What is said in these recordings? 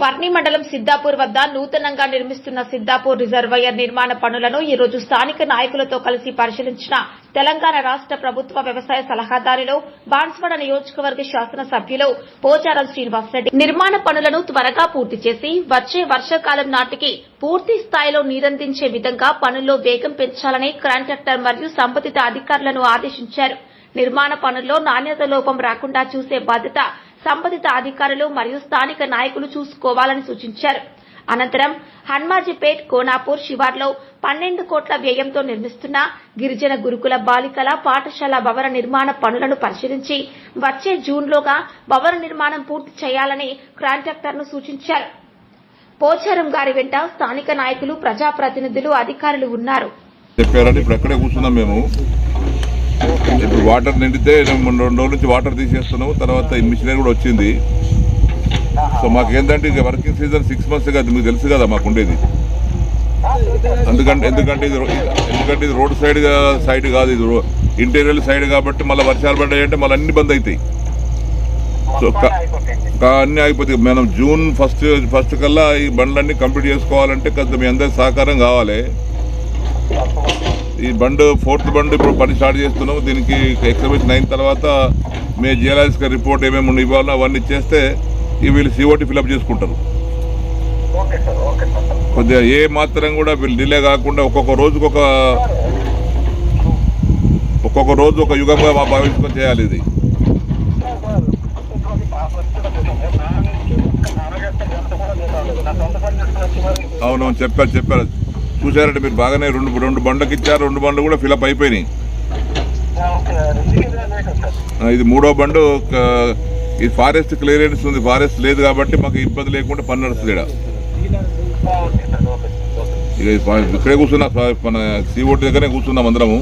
వర్ణి మండలం సిద్దాపూర్ వద్ద నూతనంగా నిర్మిస్తున్న సిద్దాపూర్ రిజర్వాయర్ నిర్మాణ పనులను ఈ రోజు స్థానిక నాయకులతో కలిసి పరిశీలించిన తెలంగాణ రాష్ట ప్రభుత్వ వ్యవసాయ సలహాదారులు బాన్స్వాడ నియోజకవర్గ శాసనసభ్యులు పోచారం శ్రీనివాసరెడ్డి నిర్మాణ పనులను త్వరగా పూర్తి చేసి వచ్చే వర్షాకాలం నాటికి పూర్తి స్థాయిలో నీరందించే విధంగా పనుల్లో వేగం పెంచాలని కాంట్రాక్టర్ మరియు సంబంధిత అధికారులను ఆదేశించారు. నిర్మాణ పనుల్లో నాణ్యత లోపం రాకుండా చూసే బాధ్యత సంబంధిత అధికారులు మరియు స్థానిక నాయకులు చూసుకోవాలని సూచించారు. అనంతరం హన్మాజీపేట్ కోనాపూర్ శివార్లో పన్నెండు కోట్ల వ్యయంతో నిర్మిస్తున్న గిరిజన గురుకుల బాలికల పాఠశాల భవన నిర్మాణ పనులను పరిశీలించి వచ్చే జూన్లోగా భవన నిర్మాణం పూర్తి చేయాలని కాంట్రాక్టర్ను సూచించారు. పోచారం గారి వెంట స్థానిక నాయకులు ప్రజాప్రతినిధులు అధికారులు ఉన్నారు. చెప్పారని ఇప్పుడు అక్కడే కూర్చున్నాం మేము. ఇప్పుడు వాటర్ నిండితే మేము రెండు రోజుల నుంచి వాటర్ తీసేస్తున్నాము. తర్వాత ఈ మిషనరీ కూడా వచ్చింది. సో మాకు ఏంటంటే ఇక వర్కింగ్ సీజన్ సిక్స్ మంత్స్ కదా మీకు తెలుసు కదా మాకు ఉండేది ఎందుకంటే ఎందుకంటే ఇది ఎందుకంటే ఇది రోడ్ సైడ్ సైడ్ కాదు ఇది ఇంటీరియర్ సైడ్ కాబట్టి మళ్ళీ వర్షాలు పడ్డాయంటే మళ్ళీ అన్ని బంద్ అవుతాయి సో అన్నీ అయిపోతాయి మనం జూన్ ఫస్ట్ ఫస్ట్ కల్లా ఈ బండ్లన్నీ కంప్లీట్ చేసుకోవాలంటే కొంత మీ అందరి సహకారం కావాలి. ఈ బండ్ ఫోర్త్ బండ్ ఇప్పుడు పని స్టార్ట్ చేస్తున్నాం దీనికి ఎక్స్కవేషన్ అయిన తర్వాత మీ జియలాజికల్ రిపోర్ట్ ఏమేమి ఇవ్వాలో అవన్నీ చేస్తే ఈ వీళ్ళు సిఓటి ఫిల్అప్ చేసుకుంటారు. కొద్దిగా ఏ మాత్రం కూడా వీళ్ళు డిలే కాకుండా ఒక్కొక్క రోజుకు ఒక ఒక్కొక్క రోజు ఒక యుగంగా మా భావించుకొని చేయాలి ఇది. అవునవును చెప్పారు చెప్పారు. చూసారంటే మీరు బాగానే రెండు రెండు బండ్లకు ఇచ్చారు రెండు బండ్లు కూడా ఫిలప్ అయిపోయినాయి. ఇది మూడో బండు ఇది ఫారెస్ట్ క్లియరెన్స్ ఉంది ఫారెస్ట్ లేదు కాబట్టి మాకు ఇబ్బంది లేకుండా పని నడుస్తుంది ఇక ఇది ఇక్కడే కూర్చున్నా మన సీఓటీ దగ్గరే కూర్చున్నాం అందరము.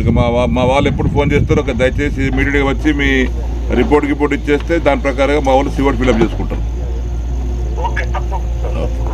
ఇక మా మా వాళ్ళు ఎప్పుడు ఫోన్ చేస్తారో దయచేసి ఇమీడియట్గా వచ్చి మీ రిపోర్ట్ గిపోర్ట్ ఇచ్చేస్తే దాని ప్రకారంగా మా వాళ్ళు సీఓటీ ఫిల్అప్ చేసుకుంటారు.